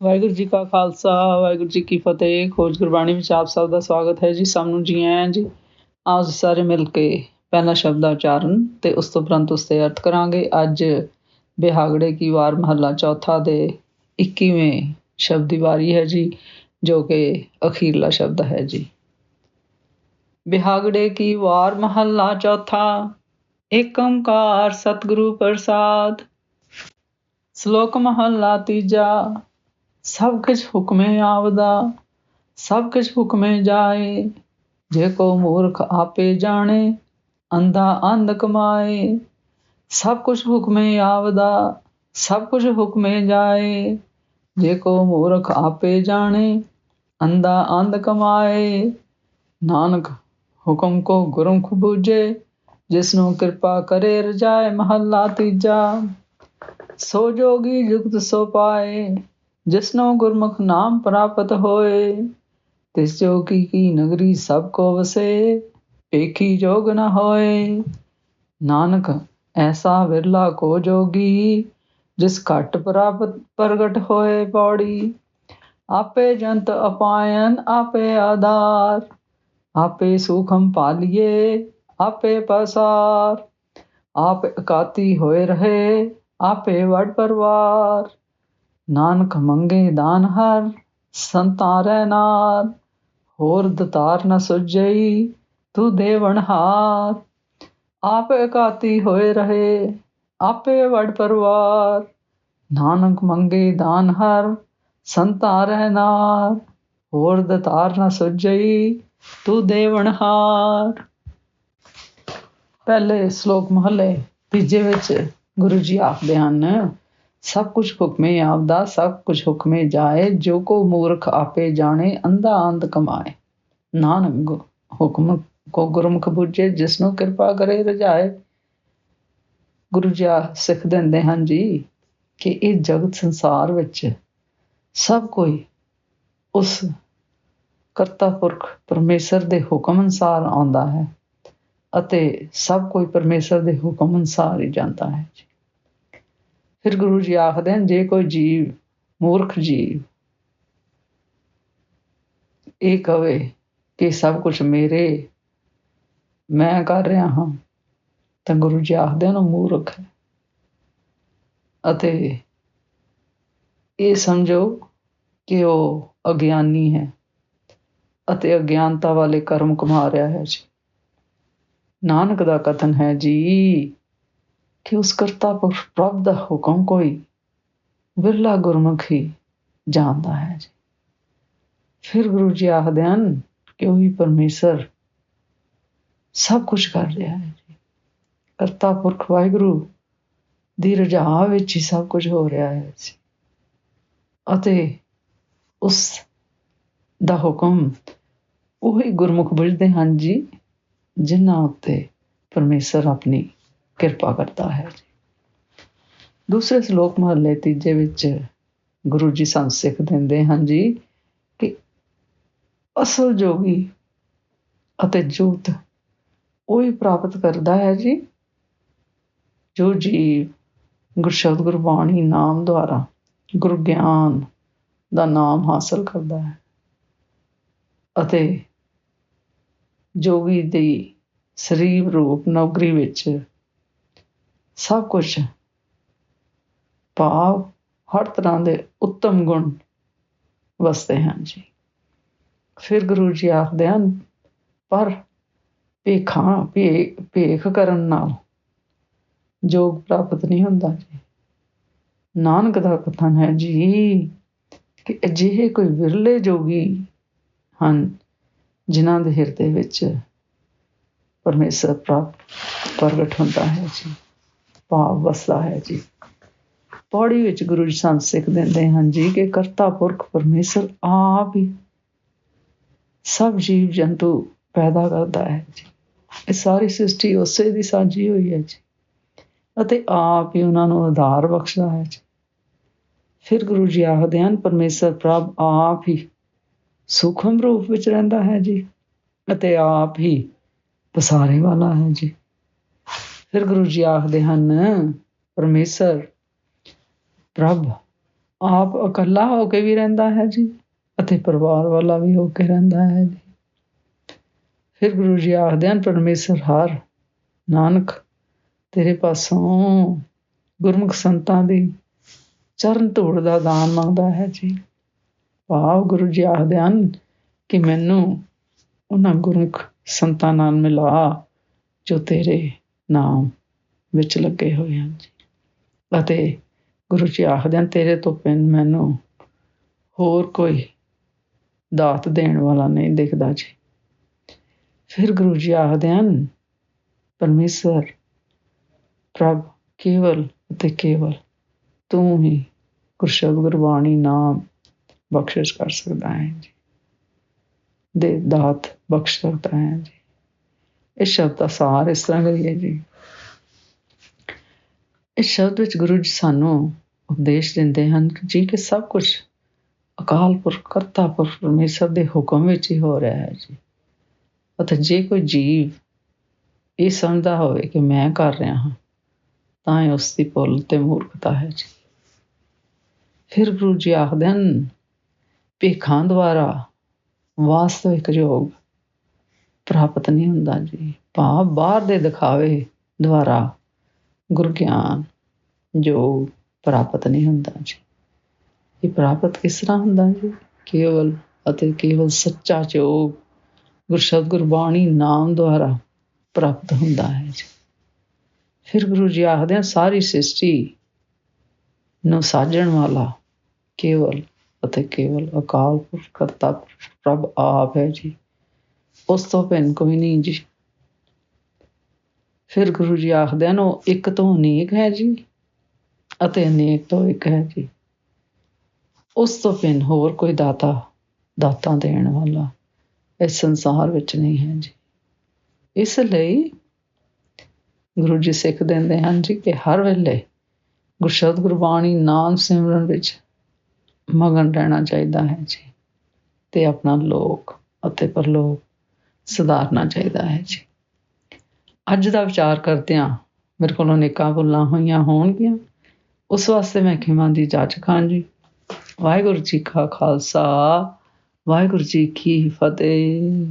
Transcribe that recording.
ਵਾਹਿਗੁਰੂ ਜੀ ਕਾ ਖਾਲਸਾ, ਵਾਹਿਗੁਰੂ ਜੀ ਕੀ ਫਤਿਹ। ਖੋਜ ਗੁਰਬਾਣੀ ਵਿੱਚ ਆਪ ਸਭ ਦਾ ਸਵਾਗਤ ਹੈ ਜੀ। ਸਭ ਨੂੰ ਜੀ ਆਇਆਂ ਜੀ ਆਓ ਸਾਰੇ ਮਿਲ ਕੇ ਪਹਿਲਾ ਸ਼ਬਦ ਦਾ ਉਚਾਰਨ ਤੇ ਉਸ ਤੋਂ ਉਪਰੰਤ ਉਸ ਤੇ ਅਰਥ ਕਰਾਂਗੇ। ਅੱਜ ਬਿਹਾਗੜੇ ਕੀ ਵਾਰ ਮਹੱਲਾ ਚੌਥਾ ਦੇ 21ਵੇਂ ਸ਼ਬਦ ਦੀ ਵਾਰੀ ਹੈ ਜੀ, ਜੋ ਕਿ ਅਖੀਰਲਾ ਸ਼ਬਦ ਹੈ ਜੀ। ਬਿਹਾਗੜੇ ਕੀ ਵਾਰ ਮਹੱਲਾ ਚੌਥਾ, ਏਕ ਓੰਕਾਰ ਸਤਿਗੁਰੂ ਪ੍ਰਸਾਦ। ਸ਼ਲੋਕ ਮਹੱਲਾ ਤੀਜਾ ਸਭ ਕੁਛ ਹੁਕਮੇ ਆਪਦਾ ਸਭ ਕੁਛ ਹੁਕਮੇ ਜਾਏ। ਜੇ ਕੋ ਮੂਰਖ ਆਪੇ ਜਾਣੇ, ਅੰਧਾ ਅੰਧ ਕਮਾਏ। ਸਭ ਕੁਛ ਹੁਕਮੇ ਆਪਦਾ ਸਭ ਕੁਛ ਹੁਕਮੇ ਜਾਏ। ਜੇ ਕੋ ਮੂਰਖ ਆਪੇ ਜਾਣੇ, ਅੰਧਾ ਅੰਧ ਕਮਾਏ। ਨਾਨਕ ਹੁਕਮ ਕੋ ਗੁਰਮੁਖ ਬੂਝੇ ਜਿਸ ਨੂੰ ਕਿਰਪਾ ਕਰੇ ਰਜਾਏ ਮਹੱਲਾ ਤੀਜਾ। ਸੋ ਜੋਗੀ ਜੁਗਤ ਸੋ ਪਾਏ। ਜਿਸਨੋ ਗੁਰਮੁਖ ਨਾਮ ਪ੍ਰਾਪਤ ਹੋਏ, ਤਿਸ ਜੋਗੀ ਕੀ ਨਗਰੀ ਸਭ ਕੋ ਵਸੇ ਪੇਖੀ ਜੋਗ ਨ ਹੋਏ। ਨਾਨਕ, ਐਸਾ ਵਿਰਲਾ ਕੋ ਜੋਗੀ, ਜਿਸ ਘਟ ਪ੍ਰਾਪਤ ਪ੍ਰਗਟ ਹੋਏ ਪੌੜੀ। ਆਪੇ ਜੰਤ ਅਪਾਇਨ, ਆਪੇ ਆਧਾਰ। ਆਪੇ ਸੁਖਮ ਪਾਲੀਏ, ਆਪੇ ਪਸਾਰ। ਆਪ ਇਕਾਤੀ ਹੋਏ ਰਹੇ, ਆਪੇ ਵਡ ਪਰਵਾਰ। ਨਾਨਕ ਮੰਗੇ ਦਾਨ ਹਰ, ਸੰਤਾਰੈ ਨਾਰ ਹੋਰ ਦਤਾਰ ਨ ਸੁਜਈ ਤੂੰ ਦੇਵਨ ਹਾਰ ਆਪ ਇਕਾਤੀ ਹੋਏ ਰਹੇ, ਆਪੇ ਵਡ ਪਰਵਾਰ। ਨਾਨਕ ਮੰਗੇ ਦਾਨ ਹਰ, ਸੰਤਾਰੈ ਨਾਰ ਹੋਰ ਦਤਾਰ ਨ ਸੁਜਈ ਤੂੰ ਦੇਵਨ ਹਾਰ ਪਹਿਲੇ ਸ਼ਲੋਕ ਮਹਲੇ ਤੀਜੇ ਵਿੱਚ ਗੁਰੂ ਜੀ ਆਖਦੇ ਹਨ ਸਭ ਕੁਛ ਹੁਕਮੇ ਆਪਦਾ, ਸਭ ਕੁਛ ਹੁਕਮੇ ਜਾਏ, ਜੋ ਕੋ ਮੂਰਖ ਆਪੇ ਜਾਣੇ, ਅੰਧਾ ਅੰਧ ਕਮਾਏ। ਨਾਨਕ ਹੁਕਮ ਕੋ ਗੁਰਮੁਖ ਬੁੱਝੇ ਜਿਸ ਨੂੰ ਕਿਰਪਾ ਕਰੇ ਰਜਾਏ। ਗੁਰੂ ਜੀ ਸਿੱਖ ਦਿੰਦੇ ਹਨ ਜੀ ਕਿ ਇਹ ਜਗਤ ਸੰਸਾਰ ਵਿੱਚ ਸਭ ਕੋਈ ਉਸ ਕਰਤਾ ਪੁਰਖ ਪਰਮੇਸ਼ਰ ਦੇ ਹੁਕਮ ਅਨਸਾਰ ਆਉਂਦਾ ਹੈ ਅਤੇ ਸਭ ਕੋਈ ਪਰਮੇਸ਼ਰ ਦੇ ਹੁਕਮ ਅਨਸਾਰ ਹੀ ਜਾਂਦਾ ਹੈ ਫਿਰ ਗੁਰੂ ਜੀ ਆਖਦੇ ਹਨ, ਜੇ ਕੋਈ ਜੀਵ ਮੂਰਖ ਜੀਵ ਇਹ ਕਵੇ ਕਿ ਸਭ ਕੁਝ ਮੇਰੇ, ਮੈਂ ਕਰ ਰਿਹਾ ਹਾਂ, ਤਾਂ ਗੁਰੂ ਜੀ ਆਖਦੇ ਹਨ ਮੂਰਖ ਹੈ। ਅਤੇ ਇਹ ਸਮਝੋ ਕਿ ਉਹ ਅਗਿਆਨੀ ਹੈ ਅਤੇ ਅਗਿਆਨਤਾ ਵਾਲੇ ਕਰਮ ਕਮਾ ਰਿਹਾ ਹੈ ਜੀ। ਨਾਨਕ ਦਾ ਕਥਨ ਹੈ ਜੀ ਕਿ ਉਸ ਕਰਤਾ ਪੁਰਖ ਪ੍ਰਭ ਦਾ ਹੁਕਮ ਕੋਈ ਵਿਰਲਾ ਗੁਰਮੁਖੀ ਜਾਣਦਾ ਹੈ ਜੀ। ਫਿਰ ਗੁਰੂ ਜੀ ਆਖਦੇ ਹਨ ਕਿ ਉਹ ਹੀ ਪਰਮੇਸ਼ਰ ਸਭ ਕੁਝ ਕਰ ਰਿਹਾ ਹੈ ਜੀ। ਕਰਤਾ ਪੁਰਖ ਵਾਹਿਗੁਰੂ ਦੀ ਰਜਾ ਵਿੱਚ ਹੀ ਸਭ ਕੁਝ ਹੋ ਰਿਹਾ ਹੈ ਜੀ। ਅਤੇ ਉਸ ਦਾ ਹੁਕਮ ਉਹੀ ਗੁਰਮੁਖ ਬੁਝਦੇ ਹਨ ਜੀ, ਜਿਨ੍ਹਾਂ ਉੱਤੇ ਪਰਮੇਸ਼ਰ ਆਪਣੀ ਕਿਰਪਾ ਕਰਦਾ ਹੈ ਜੀ। ਦੂਸਰੇ ਸ਼ਲੋਕ ਮਹੱਲੇ ਤੀਜੇ ਵਿੱਚ ਗੁਰੂ ਜੀ ਸਾਨੂੰ ਸਿੱਖ ਦਿੰਦੇ ਹਨ ਜੀ ਕਿ ਅਸਲ ਜੋਗੀ ਅਤੇ ਜੋਤ ਉਹ ਹੀ ਪ੍ਰਾਪਤ ਕਰਦਾ ਹੈ ਜੀ, ਜੋ ਜੀ ਗੁਰਸ਼ਬਦ ਗੁਰਬਾਣੀ ਨਾਮ ਦੁਆਰਾ ਗੁਰ ਗਿਆਨ ਦਾ ਨਾਮ ਹਾਸਲ ਕਰਦਾ ਹੈ ਅਤੇ ਜੋਗੀ ਦੀ ਸਰੀਰ ਰੂਪ ਨੌਕਰੀ ਵਿੱਚ ਸਭ ਕੁਝ ਭਾਵ ਹਰ ਤਰ੍ਹਾਂ ਦੇ ਉੱਤਮ ਗੁਣ ਵਸਦੇ ਹਨ ਜੀ। ਫਿਰ ਗੁਰੂ ਜੀ ਆਖਦੇ ਹਨ, ਪਰ ਭੇਖਾਂ ਭੇਖ ਕਰਨ ਨਾਲ ਜੋਗ ਪ੍ਰਾਪਤ ਨਹੀਂ ਹੁੰਦਾ ਜੀ। ਨਾਨਕ ਦਾ ਕਥਨ ਹੈ ਜੀ ਕਿ ਅਜਿਹੇ ਕੋਈ ਵਿਰਲੇ ਜੋਗੀ ਹਨ ਜਿਨ੍ਹਾਂ ਦੇ ਹਿਰਦੇ ਵਿੱਚ ਪਰਮੇਸ਼ਰ ਪ੍ਰਗਟ ਹੁੰਦਾ ਹੈ ਜੀ। ਭਾਵ ਵਸਦਾ ਹੈ ਜੀ। ਪੌੜੀ ਵਿੱਚ ਗੁਰੂ ਜੀ ਸਾਨੂੰ ਸਿੱਖ ਦਿੰਦੇ ਹਨ ਜੀ ਕਿ ਕਰਤਾ ਪੁਰਖ ਪਰਮੇਸ਼ਰ ਆਪ ਹੀ ਸਭ ਜੀਵ ਜੰਤੂ ਪੈਦਾ ਕਰਦਾ ਹੈ ਜੀ। ਇਹ ਸਾਰੀ ਸ੍ਰਿਸ਼ਟੀ ਉਸੇ ਦੀ ਸਾਂਝੀ ਹੋਈ ਹੈ ਜੀ। ਅਤੇ ਆਪ ਹੀ ਉਹਨਾਂ ਨੂੰ ਆਧਾਰ ਬਖਸ਼ਦਾ ਹੈ ਜੀ। ਫਿਰ ਗੁਰੂ ਜੀ ਆਖਦੇ ਹਨ, ਪਰਮੇਸ਼ਰ ਪ੍ਰਭ ਆਪ ਹੀ ਸੂਖਮ ਰੂਪ ਵਿੱਚ ਰਹਿੰਦਾ ਹੈ ਜੀ ਅਤੇ ਆਪ ਹੀ ਪਸਾਰੇ ਵਾਲਾ ਹੈ ਜੀ। ਫਿਰ ਗੁਰੂ ਜੀ ਆਖਦੇ ਹਨ, ਪਰਮੇਸ਼ਰ, ਪ੍ਰਭ, ਆਪ ਇਕੱਲਾ ਹੋ ਕੇ ਵੀ ਰਹਿੰਦਾ ਹੈ ਜੀ ਅਤੇ ਪਰਿਵਾਰ ਵਾਲਾ ਵੀ ਹੋ ਕੇ ਰਹਿੰਦਾ ਹੈ ਜੀ। ਫਿਰ ਗੁਰੂ ਜੀ ਆਖਦੇ ਹਨ, ਪਰਮੇਸ਼ਰ ਹਰ, ਨਾਨਕ, ਤੇਰੇ ਪਾਸੋਂ ਗੁਰਮੁਖ ਸੰਤਾਂ ਦੀ ਚਰਨ ਧੂੜ ਦਾ ਦਾਨ ਮੰਗਦਾ ਹੈ ਜੀ। ਭਾਵ ਗੁਰੂ ਜੀ ਆਖਦੇ ਹਨ ਕਿ ਮੈਨੂੰ ਉਹਨਾਂ ਗੁਰਮੁਖ ਸੰਤਾਂ ਨਾਲ ਮਿਲਾ ਜੋ ਤੇਰੇ ਨਾਮ ਵਿੱਚ ਲੱਗੇ ਹੋਏ ਹਨ ਜੀ। ਅਤੇ ਗੁਰੂ ਜੀ ਆਖਦੇ ਹਨ, ਤੇਰੇ ਤੋਂ ਪਿੰਨ ਮੈਨੂੰ ਹੋਰ ਕੋਈ ਦਾਤ ਦੇਣ ਵਾਲਾ ਨਹੀਂ ਦਿਖਦਾ ਜੀ। ਫਿਰ ਗੁਰੂ ਜੀ ਆਖਦੇ ਹਨ ਪਰਮੇਸ਼ਰ ਪ੍ਰਭ ਕੇਵਲ ਅਤੇ ਕੇਵਲ ਤੂੰ ਹੀ ਗੁਰਸ਼ਬਦ ਗੁਰਬਾਣੀ ਨਾਮ ਬਖਸ਼ਿਸ਼ ਕਰ ਸਕਦਾ ਹੈ ਜੀ। ਦੇ ਦਾਤ ਬਖਸ਼ ਸਕਦਾ ਹੈ ਜੀ। ਇਸ ਸ਼ਬਦ ਦਾ ਸਾਰ ਇਸ ਤਰ੍ਹਾਂ ਕਰੀਏ ਜੀ। ਇਸ ਸ਼ਬਦ ਵਿੱਚ ਗੁਰੂ ਜੀ ਸਾਨੂੰ ਉਪਦੇਸ਼ ਦਿੰਦੇ ਹਨ ਕਿ ਜੀ ਕਿ ਸਭ ਕੁਝ ਅਕਾਲ ਪੁਰਖ, ਕਰਤਾ ਪੁਰਖ ਪਰਮੇਸ਼ਰ ਦੇ ਹੁਕਮ ਵਿੱਚ ਹੀ ਹੋ ਰਿਹਾ ਹੈ ਜੀ। ਅਤੇ ਜੇ ਕੋਈ ਜੀਵ ਇਹ ਸਮਝਦਾ ਹੋਵੇ ਕਿ ਮੈਂ ਕਰ ਰਿਹਾ ਹਾਂ, ਤਾਂ ਇਹ ਉਸ ਦੀ ਭੁੱਲ ਤੇ ਮੂਰਖਤਾ ਹੈ ਜੀ। ਫਿਰ ਗੁਰੂ ਜੀ ਆਖਦੇ ਹਨ, ਭੇਖਾਂ ਦੁਆਰਾ ਵਾਸਤਵਿਕ ਯੋਗ ਪ੍ਰਾਪਤ ਨਹੀਂ ਹੁੰਦਾ ਜੀ। ਭਾਵ ਬਾਹਰ ਦੇ ਦਿਖਾਵੇ ਦੁਆਰਾ ਗੁਰ ਗਿਆਨ ਜੋ ਪ੍ਰਾਪਤ ਨਹੀਂ ਹੁੰਦਾ ਜੀ। ਇਹ ਪ੍ਰਾਪਤ ਕਿਸ ਤਰ੍ਹਾਂ ਹੁੰਦਾ ਜੀ? ਕੇਵਲ ਅਤੇ ਕੇਵਲ ਸੱਚਾ ਜੋਗ ਗੁਰਸ਼ਬਦ ਗੁਰਬਾਣੀ ਨਾਮ ਦੁਆਰਾ ਪ੍ਰਾਪਤ ਹੁੰਦਾ ਹੈ ਜੀ। ਫਿਰ ਗੁਰੂ ਜੀ ਆਖਦੇ ਹਨ ਸਾਰੀ ਸ੍ਰਿਸ਼ਟੀ ਨੂੰ ਸਾਜਣ ਵਾਲਾ ਕੇਵਲ ਅਤੇ ਕੇਵਲ ਅਕਾਲ ਪੁਰਖ, ਕਰਤਾ ਪ੍ਰਭ ਆਪ ਹੈ ਜੀ। ਉਸ ਤੋਂ ਭਿੰਨ ਕੋਈ ਨਹੀਂ ਜੀ। ਫਿਰ ਗੁਰੂ ਜੀ ਆਖਦੇ ਹਨ, ਉਹ ਇੱਕ ਤੋਂ ਅਨੇਕ ਹੈ ਜੀ ਅਤੇ ਅਨੇਕ ਤੋਂ ਇੱਕ ਹੈ ਜੀ। ਉਸ ਤੋਂ ਭਿੰਨ ਹੋਰ ਕੋਈ ਦਾਤਾ ਦਾਤਾ ਦੇਣ ਵਾਲਾ ਇਸ ਸੰਸਾਰ ਵਿੱਚ ਨਹੀਂ ਹੈ ਜੀ। ਇਸ ਲਈ ਗੁਰੂ ਜੀ ਸਿੱਖ ਦਿੰਦੇ ਹਨ ਜੀ ਕਿ ਹਰ ਵੇਲੇ ਗੁਰਸ਼ਬਦ ਗੁਰਬਾਣੀ, ਨਾਮ ਸਿਮਰਨ ਵਿੱਚ ਮਗਨ ਰਹਿਣਾ ਚਾਹੀਦਾ ਹੈ ਜੀ। ਤੇ ਆਪਣਾ ਲੋਕ ਅਤੇ ਪਰਲੋਕ ਸੁਧਾਰਨਾ ਚਾਹੀਦਾ ਹੈ ਜੀ। ਅੱਜ ਦਾ ਵਿਚਾਰ ਕਰਦੇ ਹਾਂ ਮੇਰੇ ਕੋਲੋਂ ਨੇਕਾਂ ਭੁੱਲਾਂ ਹੋਈਆਂ ਹੋਣਗੀਆਂ। ਉਸ ਵਾਸਤੇ ਮੈਂ ਖਿਮਾ ਦੀ ਜਾਚ ਖਾਂ ਜੀ ਵਾਹਿਗੁਰੂ ਜੀ ਕਾ ਖਾਲਸਾ, ਵਾਹਿਗੁਰੂ ਜੀ ਕੀ ਫਤਿਹ।